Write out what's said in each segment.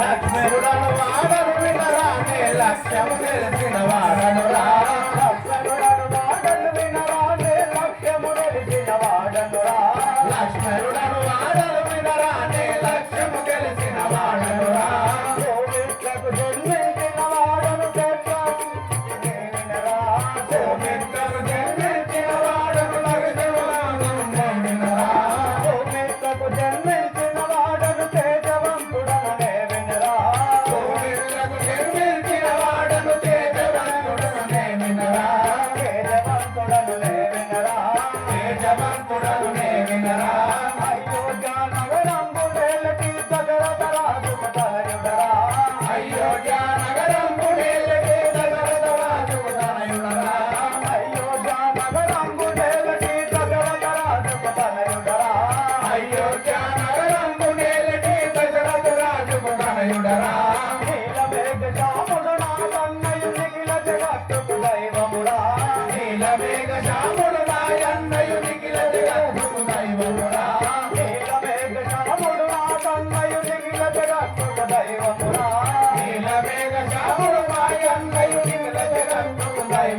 లక్ష్మణుడను వాడను వినరానే లక్ష్యము తేజవంతుడను నేమినరా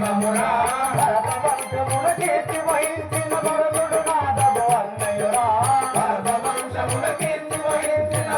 జగద్గురు దైవమురా భరతవంశమున కీర్తి వహించిన వరదుడు మాధవు అన్నయురా భరతవంశమున కీర్తి వహించిన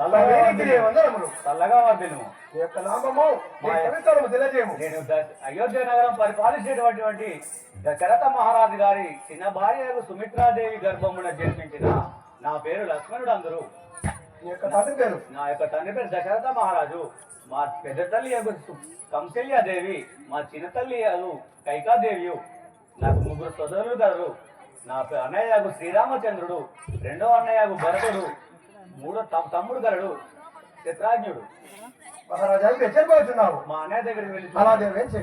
చల్లగా నేను అయోధ్య నగరం పరిపాలించేటటువంటి దశరథ మహారాజు గారి చిన్న భార్య సుమిత్రాదేవి గర్భమున జన్మించిన నా పేరు లక్ష్మణుడు అందరూ నా యొక్క తండ్రి పేరు దశరథ మహారాజు. మా పెద్ద తల్లి కంసల్యాదేవి మా చిన్న తల్లి కైకాదేవి నాకు ముగ్గురు సోదరులు గారు నా పే- అన్నయ్య యాగు శ్రీరామచంద్రుడు రెండో అన్నయ్య యాగు భరతుడు మూడో తమ్- తమ్ముడు గలడు చిత్రాజ్ఞుడు. మహారాజా హెచ్చరిపోతున్నావు మా అన్నయ్య దగ్గరికి వెళ్ళి అలాగే వేచి